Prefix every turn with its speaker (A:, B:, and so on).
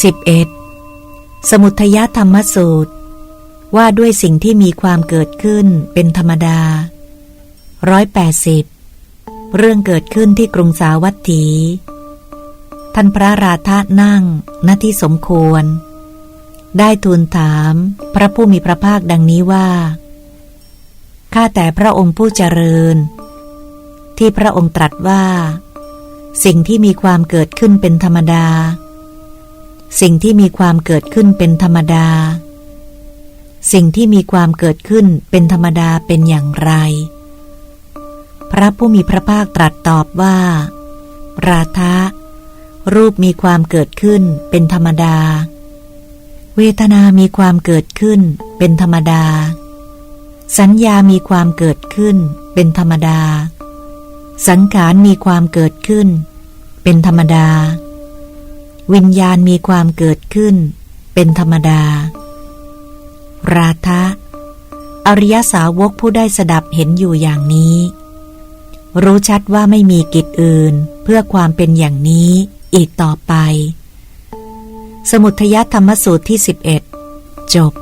A: 11. สมุทยธรรมสูตร ว่าด้วยสิ่งที่มีความเกิดขึ้นเป็นธรรมดา 180 เรื่องเกิดขึ้นที่กรุงสาวัตถี ท่านพระราธานั่งณที่สมควร ได้ทูลถามพระผู้มีพระภาคดังนี้ว่า ข้าแต่พระองค์ผู้เจริญ ที่พระองค์ตรัสว่า สิ่งที่มีความเกิดขึ้นเป็นธรรมดา สิ่งที่มีความเกิดขึ้นเป็นธรรมดา สิ่งที่มีความเกิดขึ้นเป็นธรรมดาเป็นอย่างไร พระผู้มีพระภาคตรัสตอบว่า ราทะรูปมีความเกิดขึ้นเป็นธรรมดา เวทนามีความเกิดขึ้นเป็นธรรมดา สัญญามีความเกิดขึ้นเป็นธรรมดา สังขารมีความเกิดขึ้น เป็นธรรมดา วิญญาณมีความเกิดขึ้น เป็นธรรมดา ราธะ อริยสาวกผู้ได้สดับเห็นอยู่อย่างนี้ รู้ชัดว่าไม่มีกิจอื่นเพื่อความเป็นอย่างนี้อีกต่อไป สมุทยธรรมสูตรที่ 11 จบ